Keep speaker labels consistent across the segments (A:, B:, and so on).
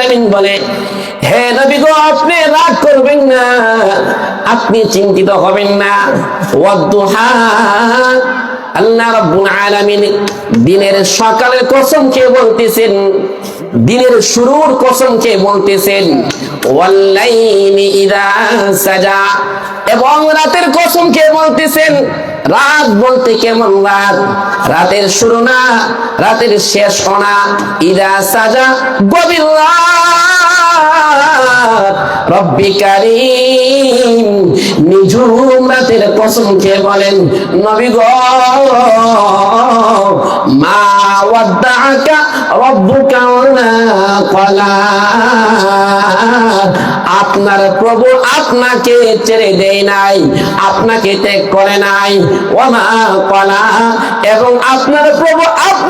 A: আলামিন বলে হে নবী গো, আপনি রাগ করবেন না, আপনি চিন্তিত হবেন না। ওয়াদ্দুহা, আল্লাহ রাব্বুল আলামিন দিনের সকালের কসম কে বলতেছেন, দিনের শুরুর কসম কে বলতেছেন, ওয়াল্লাইলি ইদা সাজা। এবং রাতের কসম কে বলতেছেন, রাত বলতে কেমন রাত? রাতের শুরু না, রাতের শেষ না ইদা সাজা, গভীর রাত। রব্বি কারীম কসম কে বলেন, নবী গো, মা রব্বুকা ক্বালা। আপনার প্রভু আপনাকে ছেড়ে দেয় নাই, আপনাকে ত্যাগ করে নাই। ওমা কলা এবং আপনার প্রভু আপনার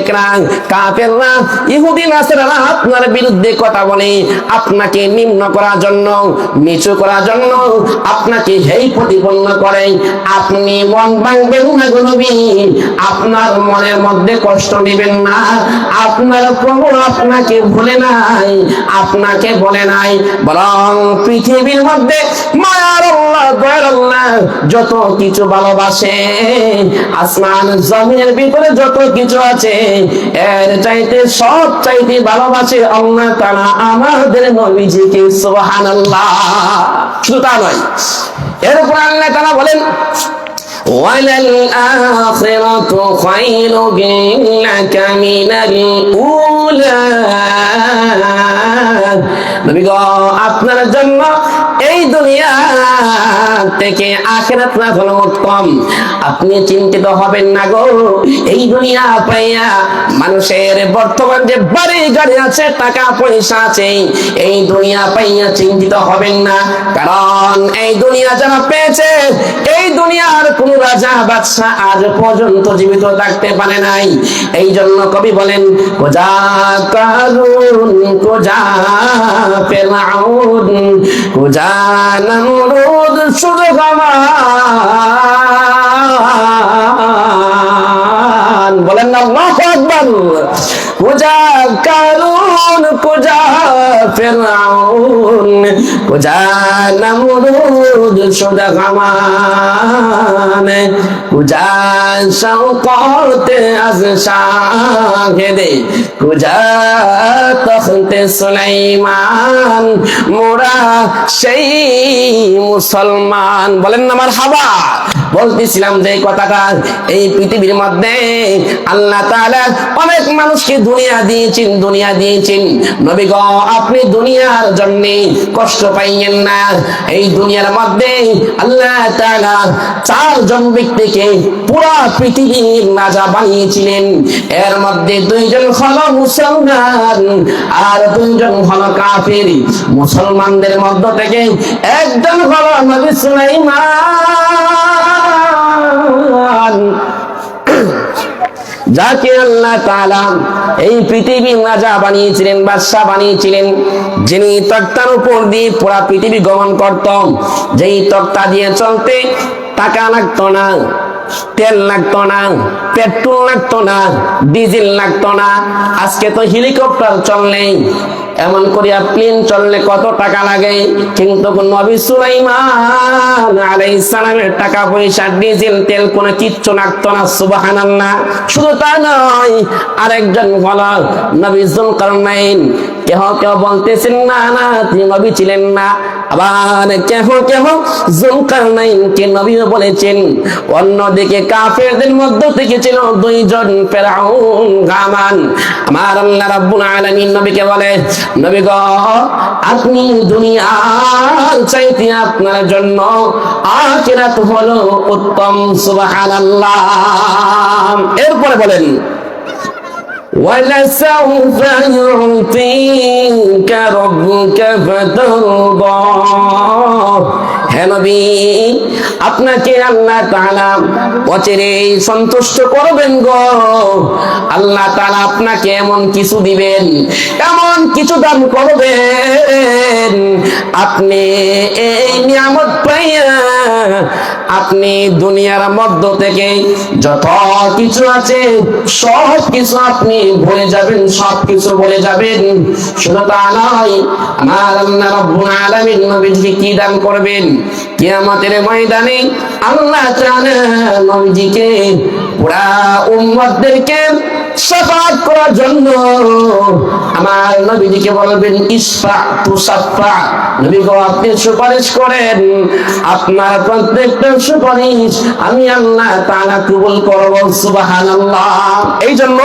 A: আপনার বিরুদ্ধে কথা বলে, আপনাকে নিম্ন করার জন্য, নিচু করার জন্য আপনাকে হেই প্রতিপন্ন করে। আপনি মন ভাঙবেন না গো আপনার মনের মধ্যে কষ্ট নেবেন না, আপনার প্রভু আপনাকে ভুলে নাই, আপনাকে বলে নাই। বরং পৃথিবীর মধ্যে মায়ার আল্লাহ, দয়ার আল্লাহ যত কিছু ভালোবাসে, আসমান জমিনের ভিতরে যত কিছু আছে এর চাইতে সব চাইতে ভালোবাসে আল্লাহ তারা আমাদের নবীজিকে সুবহানাল্লাহ শুধু তা নয় এরপর আল্লাহ তারা বলেন وللآخرة خير لك من الأولى নবী গো আপনার জন্য এই দুনিয়া থেকে আখেরাত না হলো উত্তম। আপনি চিন্তিত হবেন না গো। এই দুনিয়া পাইয়া মানুষের বর্তমান যে বাড়ি গাড়ি আছে, টাকা পয়সা আছে, এই দুনিয়া পাইয়া চিন্তিত হবেন না। কারণ এই দুনিয়া যারা পেয়েছে, এই দুনিয়ার কোন রাজা, বাদশাহ আজ পর্যন্ত জীবিত থাকতে পারে নাই। এই জন্য কবি বলেন কোজা কারুন কোজা ফেরাউন কোজা নমরুদ, শুধু গামান বলেন না আল্লাহ আকবার। পূজা কারুন পূজা ফেরাউন পূজা নামরুদ সুদা গামান কোজা শওকতে আজ শাহেদে কুজা সুলাইমান মোরা সেই মুসলমান। বলেন আমার হাবা বলতেছিলাম যে কথাটা, এই পৃথিবীর মধ্যে আল্লাহ তাআলা অনেক মানুষকে দুনিয়া দিয়েছেন দুনিয়া দিয়েছেন। নবী আপনি দুনিয়ার জন্য কষ্ট পাইয়েন না। এই দুনিয়ার মধ্যে আল্লাহ তাআলা চারজন ব্যক্তিকে পুরা পৃথিবীর রাজা বানিয়েছিলেন। এর মধ্যে দুইজন হলো মুসলমান আর দুইজন হলো কাফের। মুসলমানদের মধ্য থেকে একজন হলো নবী সুলাইমান। যাকে আল্লাহ তালা এই পৃথিবীর রাজা বানিয়েছিলেন, বাদশাহ বানিয়েছিলেন, যিনি তক্তার উপর দিয়ে পুরা পৃথিবী গমন করত, যেই তক্তা দিয়ে চলতে টাকা লাগতো না। তেল লাগতো না, পেট্রোল লাগতো না, ডিজেল লাগতো না। আজকে তো হেলিকপ্টার চললেই এমন করিয়া প্লেন চললে কত টাকা লাগে? কিন্তু নবী সুলাইমান আলাইহিস সালামের টাকা পয়সা, ডিজেল, তেল কোনো কিচ্ছু লাগতো না, সুবহানাল্লাহ। শুধু তা নয়, আরেকজন হলো নবী যুলকারনাইন কেহ কেহ বলতেছেন, না না, তিনি নবী ছিলেন না। আবার কেহ কেহ যুলকারনাইনকে নবী বলেছেন, অন্যদিকে কাফেরদের মধ্য থেকে ছিল দুইজন ফেরাউন গামান। আমার আল্লাহ রাব্বুল আলামিন নবীকে বলে, নবী গো, আপনি দুনিয়ার চাইতে আপনার জন্য আখিরাত হলো উত্তম, সুবহানাল্লাহ। এরপরে বলেন ولسوف يعطيك ربك فترضى. হে নবী, আপনাকে আল্লাহ তাআলা অচিরে সন্তুষ্ট করবেন গো। আল্লাহ তাআলা আপনাকে এমন কিছু দিবেন, এমন কিছু দান করবেন। আপনি এই নিয়ামত পাইয়া আপনি দুনিয়ার মধ্য থেকে যত কিছু আছে, সব কিছু আপনি ভুলে যাবেন, সব কিছু ভুলে যাবেন। শুধু তা নয়, আমার আল্লাহ রাব্বুল আলামিন নবীজিকে কি দান করবেন? কিয়ামতের ময়দানে আল্লাহ তাআলা নবীজিকে পুরা উম্মতদেরকে সাফাত করার জন্য আমার নবীজিকে বলবেন, ইসফা তুসাফা নবী গো, আপনি সুপারিশ করেন। আপনার প্রত্যেকটা সুপারিশ আমি আল্লাহ তাআলা কবুল করব, সুবহানাল্লাহ। এই জন্য